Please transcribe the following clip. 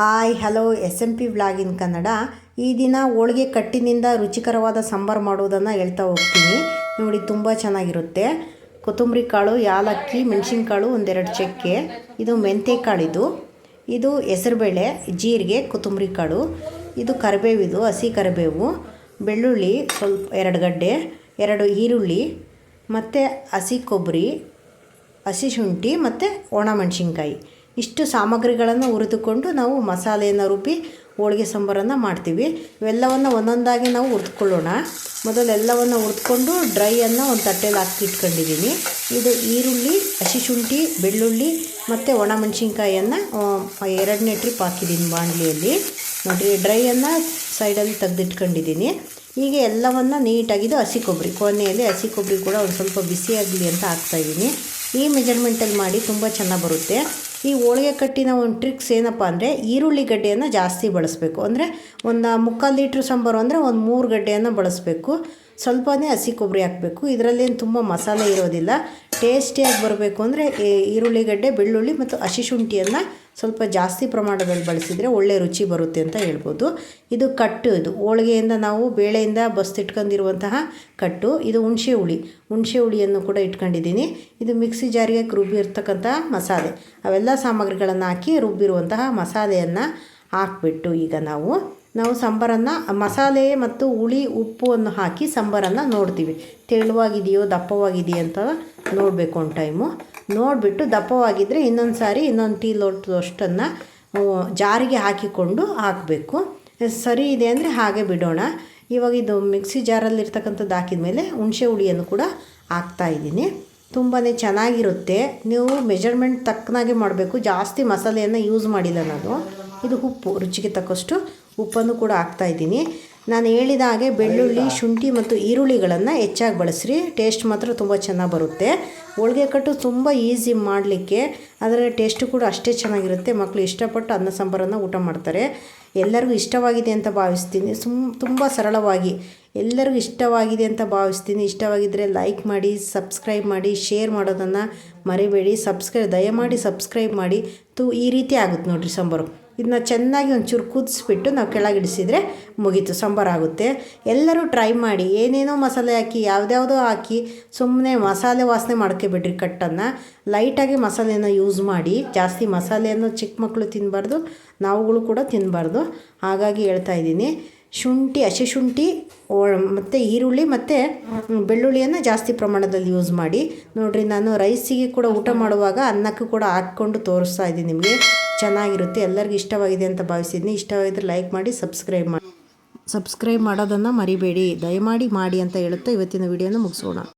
Hi hello S M P vlogging Kannada ಈ ದಿನ ಹೋಳಿಗೆ ಕಟ್ಟಿನಿಂದ ರುಚಿಕರವಾದ ಸಾಂಬಾರು ಮಾಡೋದನ್ನು ಹೇಳ್ತಾ ಹೋಗ್ತೀನಿ. ನೋಡಿ, ತುಂಬ ಚೆನ್ನಾಗಿರುತ್ತೆ. ಕೊತ್ತಂಬರಿ ಕಾಳು, ಯಾಲಕ್ಕಿ ಮೆಣಸಿನ್ಕಾಳು ಒಂದೆರಡು ಚಕ್ಕೆ. ಇದು ಮೆಂತೆ ಕಾಳಿದು. ಇದು ಹೆಸರುಬೇಳೆ, ಜೀರಿಗೆ, ಕೊತ್ತಂಬರಿ ಕಾಳು. ಇದು ಕರಿಬೇವಿದು, ಹಸಿ ಕರಿಬೇವು. ಬೆಳ್ಳುಳ್ಳಿ, ಸ್ವಲ್ಪ ಎರಡು ಗಡ್ಡೆ, ಎರಡು ಈರುಳ್ಳಿ, ಮತ್ತು ಹಸಿ ಕೊಬ್ಬರಿ, ಹಸಿ ಶುಂಠಿ, ಮತ್ತು ಒಣಮೆಣಸಿನ್ಕಾಯಿ ಇಷ್ಟು ಸಾಮಗ್ರಿಗಳನ್ನು ಹುರಿದುಕೊಂಡು ನಾವು ಮಸಾಲೆಯನ್ನು ರುಬ್ಬಿ ಹೋಳಿಗೆ ಸಾಂಬಾರನ್ನು ಮಾಡ್ತೀವಿ. ಇವೆಲ್ಲವನ್ನು ಒಂದೊಂದಾಗಿ ನಾವು ಹುರಿದುಕೊಳ್ಳೋಣ. ಮೊದಲು ಎಲ್ಲವನ್ನು ಹುರಿದುಕೊಂಡು ಡ್ರೈಯನ್ನು ಒಂದು ತಟ್ಟೆಯಲ್ಲಿ ಹಾಕಿ ಇಟ್ಕೊಂಡಿದ್ದೀನಿ. ಇದು ಈರುಳ್ಳಿ, ಹಸಿ ಶುಂಠಿ, ಬೆಳ್ಳುಳ್ಳಿ ಮತ್ತು ಒಣಮೆಣಸಿನ್ಕಾಯನ್ನು ಎರಡನೇ ಟ್ರಿಪ್ ಹಾಕಿದ್ದೀನಿ ಬಾಣಲಿಯಲ್ಲಿ. ನೋಡಿರಿ, ಡ್ರೈಯನ್ನು ಸೈಡಲ್ಲಿ ತೆಗೆದಿಟ್ಕೊಂಡಿದ್ದೀನಿ. ಹೀಗೆ ಎಲ್ಲವನ್ನು ನೀಟಾಗಿದ್ದು ಹಸಿ ಕೊಬ್ಬರಿ, ಕೊನೆಯಲ್ಲಿ ಹಸಿ ಕೊಬ್ಬರಿ ಕೂಡ ಒಂದು ಸ್ವಲ್ಪ ಬಿಸಿಯಾಗಲಿ ಅಂತ ಹಾಕ್ತಾಯಿದ್ದೀನಿ ಈ ಮೆಜರ್ಮೆಂಟಲ್ಲಿ ಮಾಡಿ ತುಂಬ ಚೆನ್ನಾಗಿ ಬರುತ್ತೆ. ಈ ಹೋಳಿಗೆ ಕಟ್ಟಿನ ಒಂದು ಟ್ರಿಕ್ಸ್ ಏನಪ್ಪ ಅಂದರೆ ಈರುಳ್ಳಿ ಗಡ್ಡೆಯನ್ನು ಜಾಸ್ತಿ ಬಳಸಬೇಕು. ಅಂದರೆ ಒಂದು ಮುಕ್ಕಾಲು ಲೀಟ್ರ್ ಸಾಂಬಾರು ಅಂದರೆ ಒಂದು ಮೂರು ಗಡ್ಡೆಯನ್ನು ಬಳಸಬೇಕು. ಸ್ವಲ್ಪನೇ ಹಸಿ ಕೊಬ್ಬರಿ ಹಾಕಬೇಕು. ಇದರಲ್ಲೇನು ತುಂಬ ಮಸಾಲೆ ಇರೋದಿಲ್ಲ. ಟೇಸ್ಟಿಯಾಗಿ ಬರಬೇಕು ಅಂದರೆ ಈರುಳ್ಳಿ ಗಡ್ಡೆ, ಬೆಳ್ಳುಳ್ಳಿ ಮತ್ತು ಹಸಿ ಶುಂಠಿಯನ್ನು ಸ್ವಲ್ಪ ಜಾಸ್ತಿ ಪ್ರಮಾಣದಲ್ಲಿ ಬಳಸಿದರೆ ಒಳ್ಳೆ ರುಚಿ ಬರುತ್ತೆ ಅಂತ ಹೇಳ್ಬೋದು. ಇದು ಕಟ್ಟು ಇದು. ಹೋಳಿಗೆಯಿಂದ ನಾವು ಬೇಳೆಯಿಂದ ಬಸ್ತಿಟ್ಕೊಂಡಿರುವಂತಹ ಕಟ್ಟು. ಇದು ಹುಣಸೆ ಹುಳಿ. ಹುಣಸೆ ಹುಳಿಯನ್ನು ಕೂಡ ಇಟ್ಕೊಂಡಿದ್ದೀನಿ. ಇದು ಮಿಕ್ಸಿ ಜಾರಿಗೆ ರುಬ್ಬಿರ್ತಕ್ಕಂಥ ಮಸಾಲೆ. ಅವೆಲ್ಲ ಸಾಮಗ್ರಿಗಳನ್ನು ಹಾಕಿ ರುಬ್ಬಿರುವಂತಹ ಮಸಾಲೆಯನ್ನು ಹಾಕ್ಬಿಟ್ಟು ಈಗ ನಾವು ನಾವು ಸಾಂಬಾರನ್ನು, ಮಸಾಲೆ ಮತ್ತು ಹುಳಿ ಉಪ್ಪನ್ನು ಹಾಕಿ ಸಾಂಬಾರನ್ನು ನೋಡ್ತೀವಿ. ತೆಳುವಾಗಿದೆಯೋ, ದಪ್ಪವಾಗಿದೆಯೋ ಅಂತ ನೋಡಬೇಕು ಒಂದು ಟೈಮು. ನೋಡಿಬಿಟ್ಟು ದಪ್ಪವಾಗಿದ್ದರೆ ಇನ್ನೊಂದು ಸಾರಿ ಇನ್ನೊಂದು ಟೀ ಲೋಟದಷ್ಟನ್ನು ಜಾರಿಗೆ ಹಾಕಿಕೊಂಡು ಹಾಕಬೇಕು. ಸರಿ ಇದೆ ಅಂದರೆ ಹಾಗೆ ಬಿಡೋಣ. ಇವಾಗ ಇದು ಮಿಕ್ಸಿ ಜಾರಲ್ಲಿರ್ತಕ್ಕಂಥದ್ದು ಹಾಕಿದ ಮೇಲೆ ಹುಣಸೆ ಹುಳಿಯನ್ನು ಕೂಡ ಹಾಕ್ತಾಯಿದ್ದೀನಿ ತುಂಬಾ ಚೆನ್ನಾಗಿರುತ್ತೆ. ನೀವು ಮೆಜರ್ಮೆಂಟ್ ತಕ್ಕನಾಗೆ ಮಾಡಬೇಕು. ಜಾಸ್ತಿ ಮಸಾಲೆಯನ್ನು ಯೂಸ್ ಮಾಡಿಲ್ಲ ನಾನು. ಇದು ಉಪ್ಪು, ರುಚಿಗೆ ತಕ್ಕಷ್ಟು ಉಪ್ಪನ್ನು ಕೂಡ ಹಾಕ್ತಾಯಿದ್ದೀನಿ ನಾನು ಹೇಳಿದ ಹಾಗೆ ಬೆಳ್ಳುಳ್ಳಿ ಶುಂಠಿ ಮತ್ತು ಈರುಳ್ಳಿಗಳನ್ನು ಹೆಚ್ಚಾಗಿ ಬಳಸ್ರಿ. ಟೇಸ್ಟ್ ಮಾತ್ರ ತುಂಬ ಚೆನ್ನಾಗಿ ಬರುತ್ತೆ. ಹೋಳಿಗೆ ಕಟ್ಟು ತುಂಬ ಈಸಿ ಮಾಡಲಿಕ್ಕೆ ಅದರ ಟೇಸ್ಟು ಕೂಡ ಅಷ್ಟೇ ಚೆನ್ನಾಗಿರುತ್ತೆ. ಮಕ್ಕಳು ಇಷ್ಟಪಟ್ಟು ಅನ್ನ ಸಾಂಬಾರನ್ನು ಊಟ ಮಾಡ್ತಾರೆ. ಎಲ್ಲರಿಗೂ ಇಷ್ಟವಾಗಿದೆ ಅಂತ ಭಾವಿಸ್ತೀನಿ. ಸುಮ್ ತುಂಬ ಸರಳವಾಗಿ ಎಲ್ಲರಿಗೂ ಇಷ್ಟವಾಗಿದೆ ಅಂತ ಭಾವಿಸ್ತೀನಿ. ಇಷ್ಟವಾಗಿದ್ದರೆ ಲೈಕ್ ಮಾಡಿ ಸಬ್ಸ್ಕ್ರೈಬ್ ಮಾಡಿ ಶೇರ್ ಮಾಡೋದನ್ನು ಮರಿಬೇಡಿ. ಸಬ್ಸ್ಕ್ರೈಬ್ ದಯಮಾಡಿ ಸಬ್ಸ್ಕ್ರೈಬ್ ಮಾಡಿ. ತು ಈ ರೀತಿ ಆಗುತ್ತೆ ನೋಡಿರಿ ಸಾಂಬಾರು. ಇದನ್ನ ಚೆನ್ನಾಗಿ ಒಂಚೂರು ಕುದಿಸ್ಬಿಟ್ಟು ನಾವು ಕೆಳಗಿಡಿಸಿದರೆ ಮುಗೀತು ಆಗುತ್ತೆ. ಎಲ್ಲರೂ ಟ್ರೈ ಮಾಡಿ, ಏನೇನೋ ಮಸಾಲೆ ಹಾಕಿ, ಯಾವುದ್ಯಾವುದೋ ಹಾಕಿ ಸುಮ್ಮನೆ ಮಸಾಲೆ ವಾಸನೆ ಮಾಡ್ಕೋಬಿಡ್ರಿ ಕಟ್ಟನ್ನು. ಲೈಟಾಗಿ ಮಸಾಲೆಯನ್ನು ಯೂಸ್ ಮಾಡಿ, ಜಾಸ್ತಿ ಮಸಾಲೆಯನ್ನು ಚಿಕ್ಕ ಮಕ್ಕಳು ತಿನ್ನಬಾರ್ದು ನಾವುಗಳು ಕೂಡ ತಿನ್ನಬಾರ್ದು ಹಾಗಾಗಿ ಹೇಳ್ತಾ ಇದ್ದೀನಿ, ಶುಂಠಿ, ಹಸಿ ಶುಂಠಿ ಮತ್ತು ಈರುಳ್ಳಿ ಮತ್ತು ಬೆಳ್ಳುಳ್ಳಿಯನ್ನು ಜಾಸ್ತಿ ಪ್ರಮಾಣದಲ್ಲಿ ಯೂಸ್ ಮಾಡಿ. ನೋಡಿರಿ, ನಾನು ರೈಸಿಗೆ ಕೂಡ ಊಟ ಮಾಡುವಾಗ ಅನ್ನಕ್ಕೂ ಕೂಡ ಹಾಕ್ಕೊಂಡು ತೋರಿಸ್ತಾ ಇದ್ದೀನಿ ನಿಮಗೆ. ಚೆನ್ನಾಗಿರುತ್ತೆ, ಎಲ್ಲರಿಗೂ ಇಷ್ಟವಾಗಿದೆ ಅಂತ ಭಾವಿಸಿದ್ನಿ. ಇಷ್ಟವಾಗಿದ್ರೆ ಲೈಕ್ ಮಾಡಿ ಸಬ್ಸ್ಕ್ರೈಬ್ ಮಾಡಿ. ಸಬ್ಸ್ಕ್ರೈಬ್ ಮಾಡೋದನ್ನು ಮರಿಬೇಡಿ. ದಯಮಾಡಿ ಮಾಡಿ ಅಂತ ಹೇಳುತ್ತಾ ಇವತ್ತಿನ ವಿಡಿಯೋನ ಮುಗಿಸೋಣ.